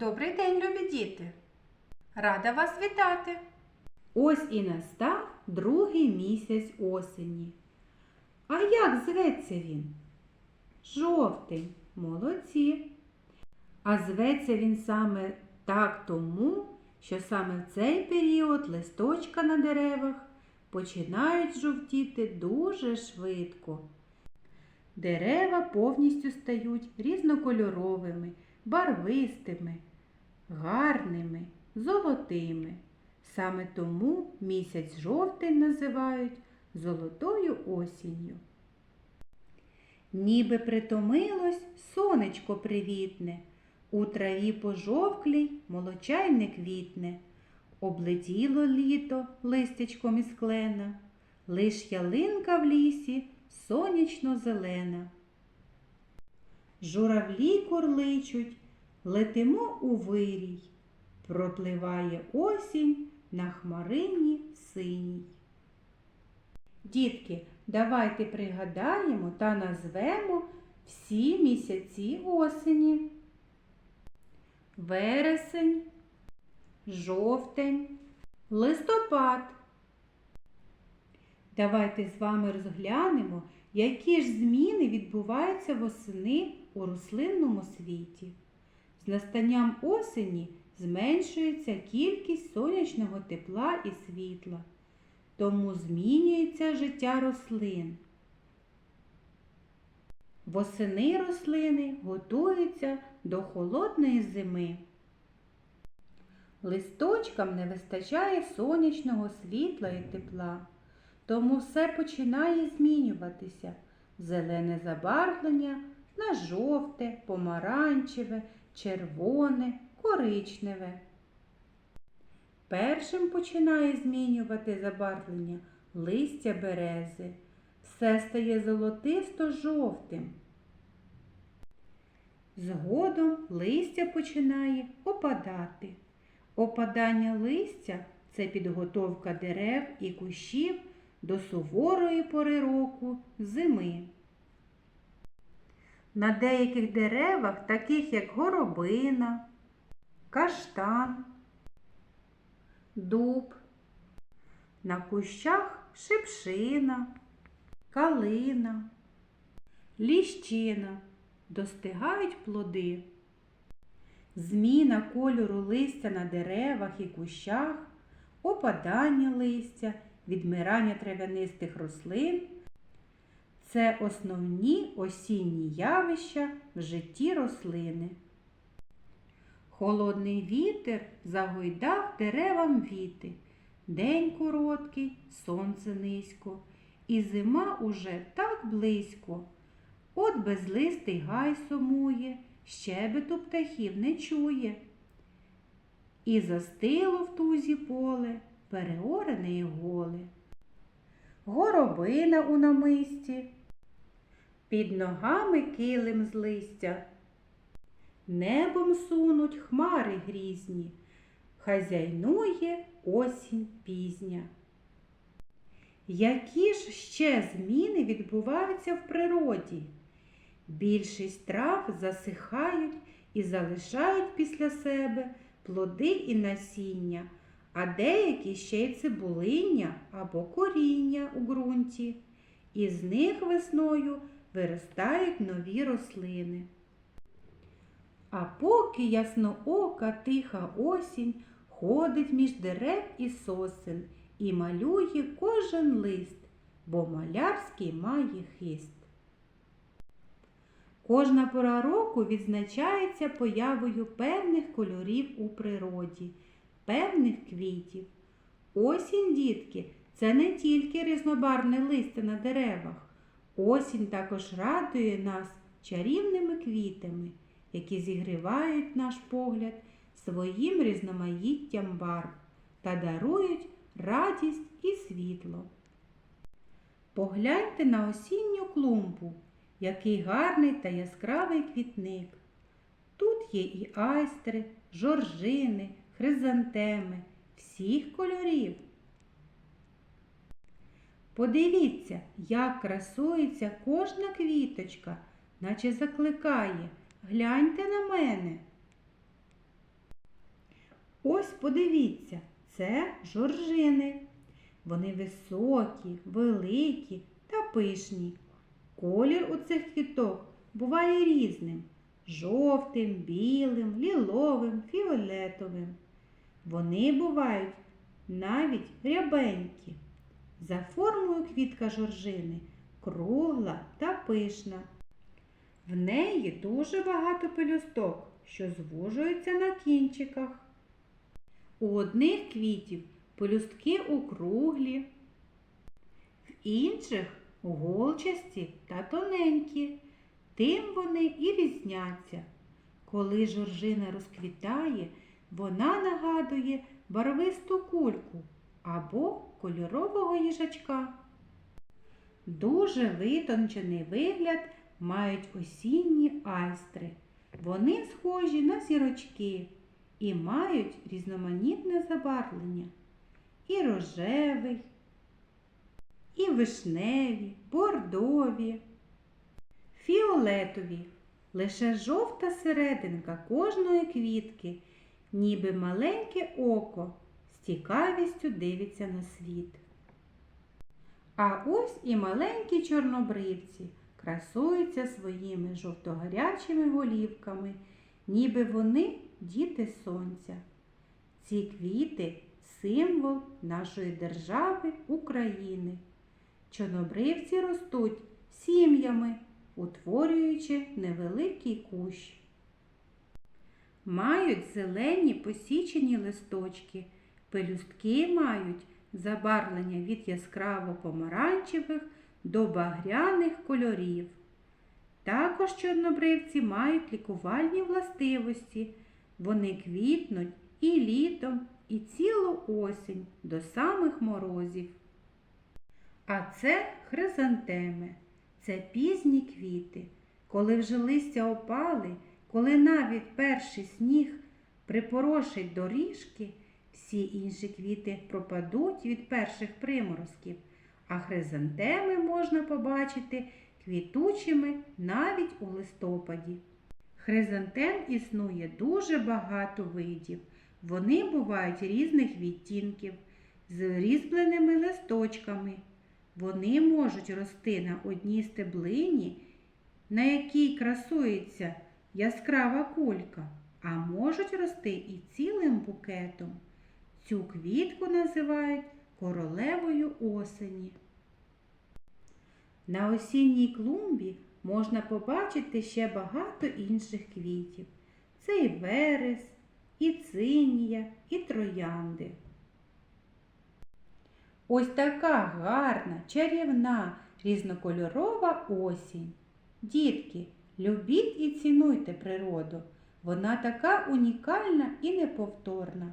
Добрий день, любі діти! Рада вас вітати! Ось і настав другий місяць осені. А як зветься він? Жовтень, молодці. А зветься він саме так тому, що саме в цей період листочка на деревах починають жовтіти дуже швидко. Дерева повністю стають різнокольоровими, барвистими, гарними, золотими. Саме тому місяць жовтень називають золотою осінню. Ніби притомилось сонечко привітне, у траві пожовклій молочай не квітне, облетіло літо листячком із клена, лиш ялинка в лісі сонячно зелена. Журавлі курличуть, летимо у вирій, пропливає осінь на хмарині синій. Дітки, давайте пригадаємо та назвемо всі місяці осені. Вересень, жовтень, листопад. Давайте з вами розглянемо, які ж зміни відбуваються восени у рослинному світі. Настанням осені зменшується кількість сонячного тепла і світла, тому змінюється життя рослин. Восени рослини готуються до холодної зими. Листочкам не вистачає сонячного світла і тепла, тому все починає змінюватися. Зелене забарвлення на жовте, помаранчеве, червоне, коричневе. Першим починає змінювати забарвлення листя берези. Все стає золотисто-жовтим. Згодом листя починає опадати. Опадання листя це підготовка дерев і кущів до суворої пори року зими. На деяких деревах, таких як горобина, каштан, дуб, на кущах шипшина, калина, ліщина достигають плоди. Зміна кольору листя на деревах і кущах, опадання листя, відмирання трав'янистих рослин це основні осінні явища в житті рослини. Холодний вітер загойдав деревам віти. День короткий, сонце низько, і зима уже так близько. От безлистий гай сумує, щебету птахів не чує. І застило в тузі поле, переорене і голе. Горобина у намисті, під ногами килим з листя. Небом сунуть хмари грізні, хазяйнує осінь пізня. Які ж ще зміни відбуваються в природі? Більшість трав засихають і залишають після себе плоди і насіння, а деякі ще й цибулиння або коріння у ґрунті. Із них весною виростають нові рослини. А поки ясноока тиха осінь ходить між дерев і сосен і малює кожен лист, бо малярський має хист. Кожна пора року відзначається появою певних кольорів у природі, певних квітів. Осінь, дітки, це не тільки різнобарне листя на деревах. Осінь також радує нас чарівними квітами, які зігрівають наш погляд своїм різноманіттям барв та дарують радість і світло. Погляньте на осінню клумбу, який гарний та яскравий квітник. Тут є і айстри, жоржини, хризантеми всіх кольорів. Подивіться, як красується кожна квіточка, наче закликає. Гляньте на мене. Ось подивіться, це жоржини. Вони високі, великі та пишні. Колір у цих квіток буває різним жовтим, білим, ліловим, фіолетовим. Вони бувають навіть рябенькі. За формою квітка жоржини кругла та пишна. В неї дуже багато пелюсток, що звужуються на кінчиках. У одних квітів пелюстки округлі, в інших голчасті та тоненькі. Тим вони і різняться. Коли жоржина розквітає, вона нагадує барвисту кульку або кольорового їжачка. Дуже витончений вигляд мають осінні айстри. Вони схожі на зірочки і мають різноманітне забарвлення. І рожевий, і вишневі, бордові, фіолетові. Лише жовта серединка кожної квітки, ніби маленьке око, цікавістю дивиться на світ. А ось і маленькі чорнобривці красуються своїми жовтогарячими голівками, ніби вони діти сонця. Ці квіти символ нашої держави України. Чорнобривці ростуть сім'ями, утворюючи невеликий кущ. Мають зелені посічені листочки, пелюстки мають забарвлення від яскраво помаранчевих до багряних кольорів. Також чорнобривці мають лікувальні властивості. Вони квітнуть і літом, і цілу осінь до самих морозів. А це хризантеми, це пізні квіти. Коли вже листя опали, коли навіть перший сніг припорошить доріжки, всі інші квіти пропадуть від перших приморозків, а хризантеми можна побачити квітучими навіть у листопаді. Хризантем існує дуже багато видів. Вони бувають різних відтінків, з різьбленими листочками. Вони можуть рости на одній стеблині, на якій красується яскрава кулька, а можуть рости і цілим букетом. Цю квітку називають королевою осені. На осінній клумбі можна побачити ще багато інших квітів. Це і верес, і цинія, і троянди. Ось така гарна, чарівна, різнокольорова осінь. Дітки, любіть і цінуйте природу. Вона така унікальна і неповторна.